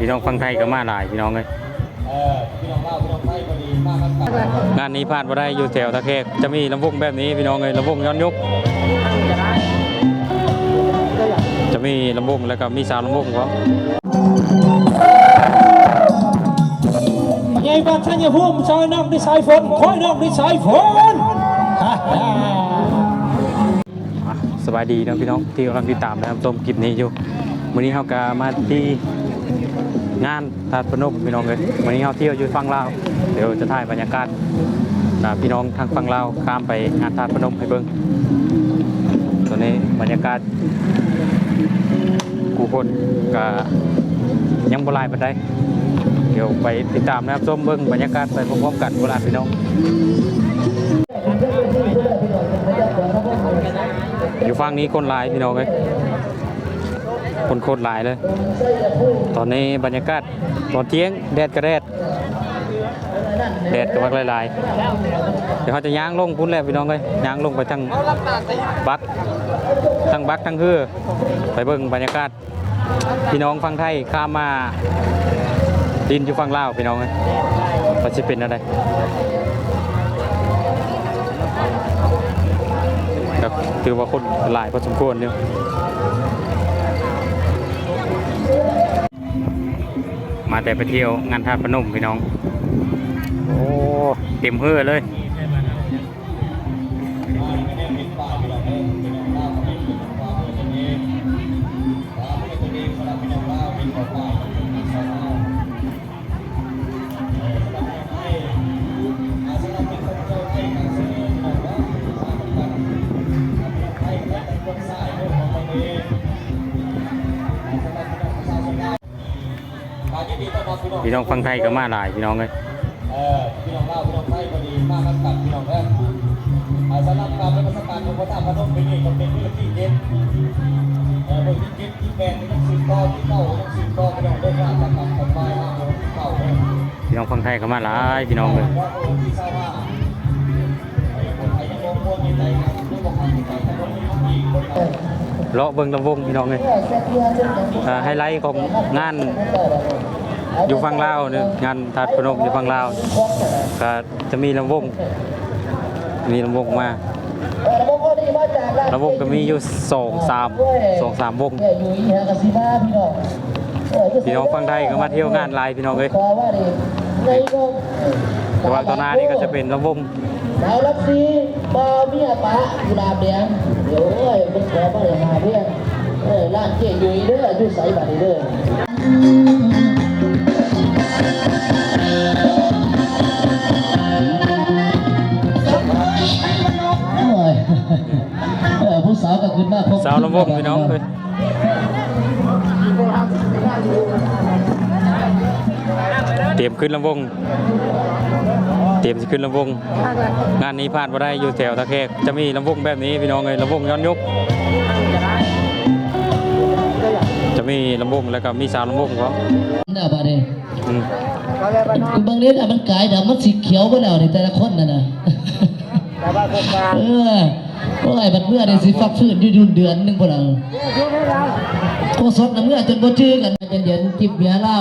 พี่น้องฟังไทยก็มาหลายพี่น้องเลยเออพี่น้องเล่าพี่น้องไทยพอดีมากครับงานนี้พลาดบ่ได้อยู่แถวตะแคกจะมีลำวงแบบนี้พี่น้องเลยลำวงย้อนยุคจะมีลำวงแล้วก็มีสาวลำวงครับยายบ้านท่านอย่าพุ่มชายน้ำด้วยสายฝนคอยน้ำด้วยสายฝนฮ่าฮ่าอะสบายดีนะพี่น้องที่กำลังติดตามนะครับชมคลิปนี้อยู่วันนี้เราก็มาที่ งานทาดพนมพี่น้องเลยวันนี้เราเที่ยวอยู่ฝั่งลาวเดี๋ยวจะถ่ายบรรยากาศนะพี่น้องทางฝั่งลาวข้ามไปงานทาดพนมให้เบิ่งตอนนี้บรรยากาศกูคนก็ยังบลายปานใดเดี๋ยวไปติดตามนะครับชมเบิ่งบรรยากาศไปพร้อมๆกันเวลาพี่น้องอยู่ฝั่งนี้คนลายพี่น้องเลย คนโคตรหลายเลย ตอนนี้บรรยากาศตอนเที่ยงแดดกระแดดแดดกำลังหลายๆเดี๋ยวเขาจะย่างลงพุ่นแล้วพี่น้องเลยย่างลงไปทางบักทางบักทางคือไปเบิ่งบรรยากาศพี่น้องฝั่งไทยข้ามมาดินอยู่ฝั่งลาวพี่น้องเลยว่าจะเป็นอะไรครับถือว่าคนหลายพอสมควรเนี่ย มาแต่ไปเที่ยวงานทาดพนมพี่น้อง โอ้ เต็มเฮือเลย พี่น้องฟังไทยก็มาหลายพี่น้องเลยเออพี่น้องเล่าพี่น้องไทยพอดีมากครับกับพี่น้องแรกอ่าสำหรับการเป็นประสบการณ์ของพระธาตุพนมเป็นนี่ก็เป็นเรื่องที่เจ็ดเออเรื่องที่เจ็ดที่แปดที่ต้องสิบต่อที่เก้าต้องสิบต่อพี่น้องเรื่องราวต่างๆของไปมากที่เก้าเลยพี่น้องฟังไทยก็มาหลายพี่น้องเลยว่าองค์ที่เศร้าว่าไอ้คนไทยยังมองมวลในใจครับด้วยบอกว่าที่ใจถนนนี้มีคนเอาเลาะเบิ่งลำวงพี่น้องเลยอ่าไฮไลท์ของงาน อยู่ฝั่งลาวเนี่ยงานทาดพนมอยู่ฝั่งลาวก็จะมีลำวง มีลำวงมาลำวงก็มีอยู่สองสามสองสามวงพี่น้องเออพี่น้องฟังไทยก็มาเที่ยวงานลายพี่น้องเลยขอว่าดิในวงแต่ว่าตอนหน้านี่ก็จะเป็นลำวงดาวรับซีบอเมียปะกุลาบแดงเดี๋ยวเอ้ยเป็นขอมาเลยหาเพื่อนเออร้านเจ๊อยู่อีเด้ออยู่ใสบัดนี้เด้อ เออผู้สาวก็ขึ้นมาพบสาวลำวงพี่น้องเลยเตรียมขึ้นลำวง เตรียมจะขึ้นลำวง งานนี้พลาดบ่ได้อยู่แถวตะแคกจะมีลำวงแบบนี้พี่น้องเลยลำวงย้อนยุคจะมีลำวงแล้วก็มีสาวลำวงครับเด้อบัดนี้อื มคือบางเล่นอะมันกลายดำมันสีเขียวไปแล้วนี่แต่ละคนน่ะนะเออโอ้ยบัดเมื่อได้สิฟักฟื้นอยู่เดือนหนึงพุ่นน่ะโคสดน่ะเมื่อจนบ่จื้อกันเย็นๆจิบเบียร์เหล้า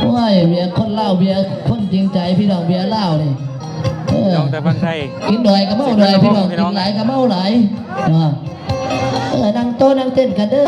โอ้ยเบียร์คนเหล้าเบียร์คนจริงใจพี่น้องเบียร์เหล้านี่เออน้องแต่ฟังไทยกินหน่อยก็เมาหน่อยพี่น้องกินหลายก็เมาหลายอ่าเออนั่งโต๊ะนั่งเต้นกันเด้อ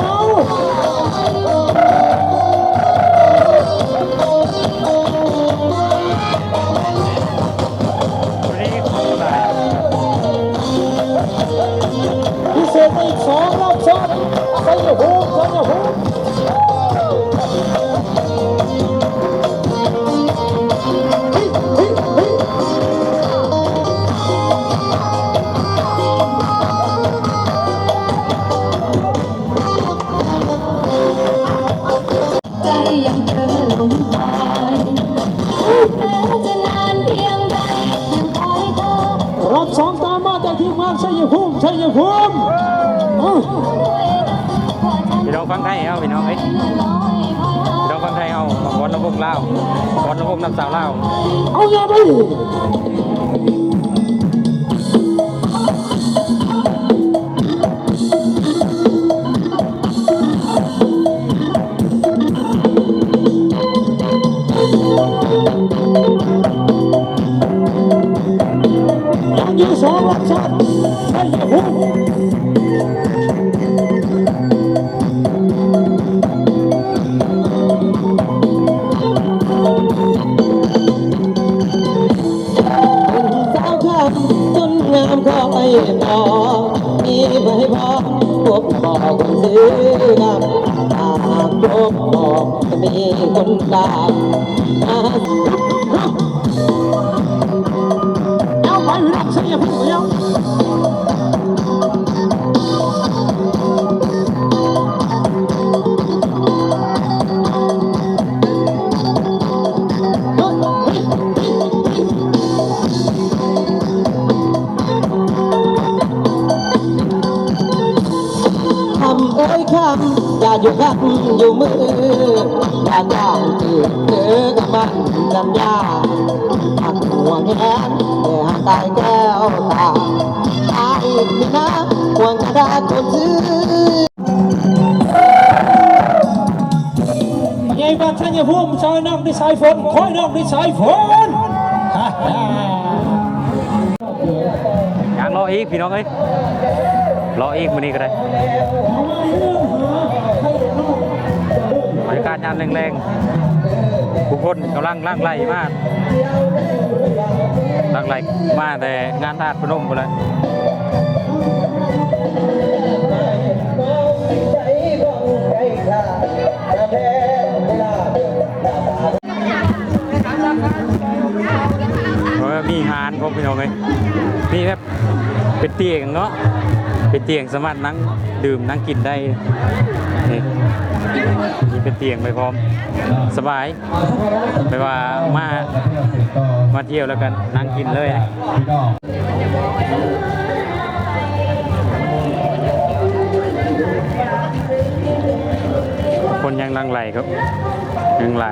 น้องฟังไทยเอาพี่น้องเอ้ยพี่น้องฟังไทยเอาบอลลำวงเล่าบอลลำวงน้ำสาวเล่าเอาอย่ายงยิ่สองรักชาติไม่ยอม บอกจะมีคนตามเอาไปหลักเสียผู้เดียว อย่าอยู่คำอยู่มืออย่าจ้างที่เธอกับมันสัญญาหักห่วแหนแต่หากตายแก้วตาตายนี่นะห่วงกระดาษคนซื้อใหญ่บ้านชัยภูมิซอยนอกด้วยสายฝนคอยนอกด้วยสายฝนยากรออีกพี่น้องเอ้ยรออีกมื้อนี้ก็ได้ บรรยากาศยามแรงๆผู้คนกำลังล่างไล่มากล่างไล่มาแต่งานทาสพนมไปเลยเพราะว่ามีหานพวกพี่น้องเลยมีแบบเป็นเตียงเนาะ เป็นเตียงสามารถนั่งดื่มนั่งกินได้นี่มีเป็นเตียงไปพร้อมสบายไม่ว่ามามาเที่ยวแล้วกันนั่งกินเลยนะคนยังลังไหลครับยังไหล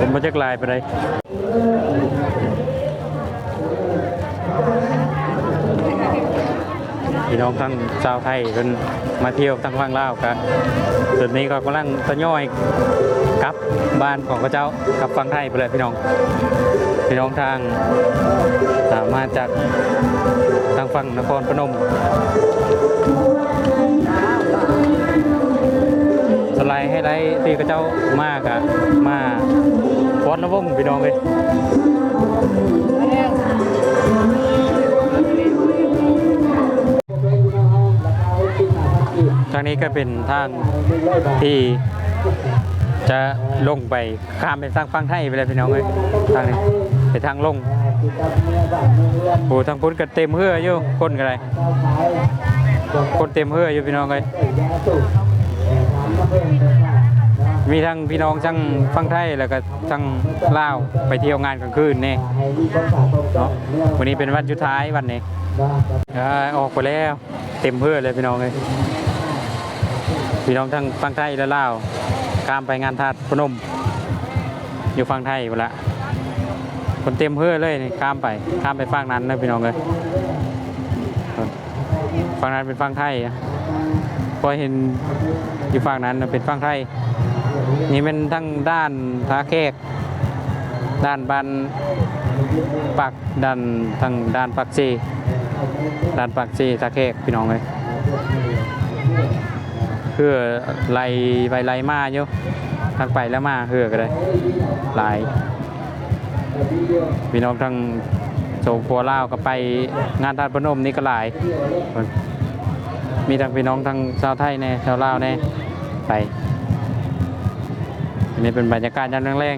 ผมมาจากลายไปเลย พี่น้องทั้งชาวไทยเป็นมาเที่ยวทั้งฟังลาวกันจุดนี้ก็กำลังตะย่อยกลับบ้านของพระเจ้ากลับฟังไทยไปเลยพี่น้อง พี่น้องทางสามารถจากทางฝั่งนครพนมสไลด์ให้ได้ที่กระเจ้ามากอะมาฟอนระวงพี่น้องเลยางนี้ก็เป็นทางที่จะลงไปข้ามไปทางฝั่งไทยไปเลยพี่น้องเลยทางนี้ไปทางลงโอ้ทางพุทธก็เต็มเฮืออยู่คนกันเลยคนเต็มเฮืออยู่พี่น้องเลยมีทั้งพี่น้องทั้งฟังไทยแล้วก็ทั้งลาวไปเที่ยวงานกลางคืนนี่เนาะวันนี้เป็นวันสุดท้ายวันนี้อ้ออกไปแล้ว เต็มเพื่อเลยพี่น้องเลย พี่น้องทั้งฟังไทยและลาวข้ามไปงานทาดพนม อยู่ฟังไทยหมดละคนเต็มเพื่อเลยนี่ข้ามไปข้ามไปฟังนั้นนะพี่น้องเลยฟังนั้นเป็นฟังไทยพอเห็นอยู่ฝั่งนั้นเป็นฝั่งไทย นี่เป็นทั้งด้านท่าแขกด้านบ้านปักด้านทางด้านปักซีด้านปักซีท่าแขกพี่น้องเลย เพื่อไล่ไปไล่มาอยู่ทางไปแล้วมาเฮือก็ได้หลายพี่น้องทางโซฟัวลาวก็ไปงานทาดพนมนี่ก็หลาย มีทั้งพี่น้องทั้งชาวไทยแน่ชาวลาวแน่ไปอันนี้เป็นบรรยากาศยามแรง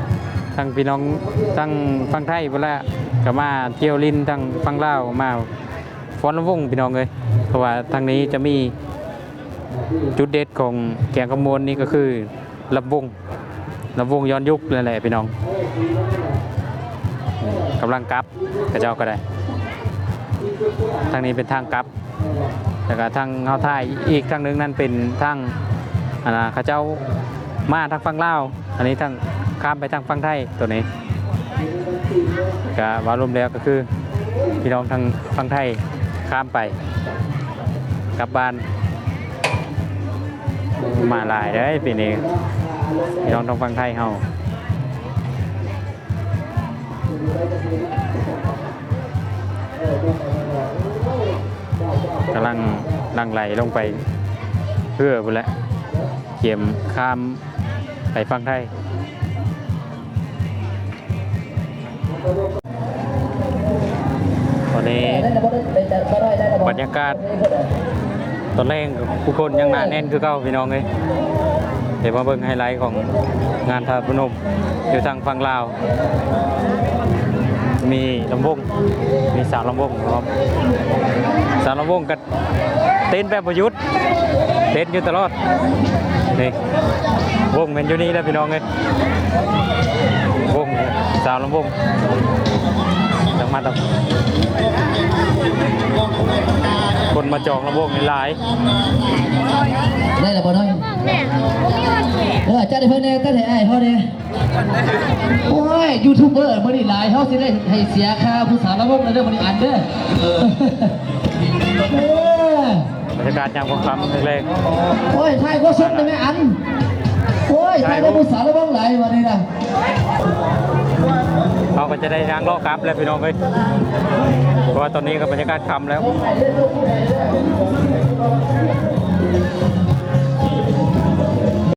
ๆทั้งพี่น้องทั้งฟังไทยเวลาก็มาเที่ยวลินทั้งฟังลาวมาฟ้อนรำวงพี่น้องเลยเพราะว่าทางนี้จะมี จุดเด็ดของแกงขมวนนี่ก็คือลำวงลำวงย้อนยุคนั่นแหละพี่น้องกำลังกลับกระเจ้าก็ได้ ทางนี้เป็นทางกลับแล้วก็ทางเฮาไทยอีกทางหนึงนั่นเป็นทางอันนะเขาเจ้ามาทางฝั่งลาวอันนี้ทางข้ามไปทางฝั่งไทยตัวนี้ก็ว่ารวมแล้วก็คือพี่น้องทางฝั่งไทยข้ามไปกลับบ้าน มาหลายเลยปีนี้พี่น้องทางฝั่งไทยเฮากำลังลังไหลลงไปเพื่อพุ่นแหละเขียมข้ามไปฟังไทยตอนนี้บรรยากาศ ตอนแรกผู้คนยังหนาแน่นคือเก่าพี่น้องเลยเดี๋ยวมาเบิ่งไฮไลท์ของงานทาพนมอยู่ทางฝั่งลาว มีลำวงมีสาวลำวงครับสาวลำวงกับเต้นแบบประยุทธ์เต้นอยู่ตลอดนี่วงเป็นอยู่นี่แล้วพี่น้องเลยวงสาวลำวง จังมาตัคนมาจองลำวงนี่หลายได้แล้วบ่น้อยแม่ผมมีวันแขกเออจ้าได้เพิ่นแน่ก็ได้ไอ้ายเฮาเด้โอ้ยยูทูบเบอร์มื้อนี้หลายเฮาสิได้ให้เสียค่าผู้สาวละวงแล้วเด้อมื้อนี้อันเด้อเออบรรยากาศยามค่ำค่ำแรกโอ้ยถ่ายก็สดได้ไหมอันโอ้ยถ่ายได้ผู้สาวละวงหลายวันนี้นะๆ เขาก็จะได้นางลอกกลับแล้วพี่น้องเอ้ยเพราะว่าตอนนี้ก็บรรยากาศค่ำแล้ว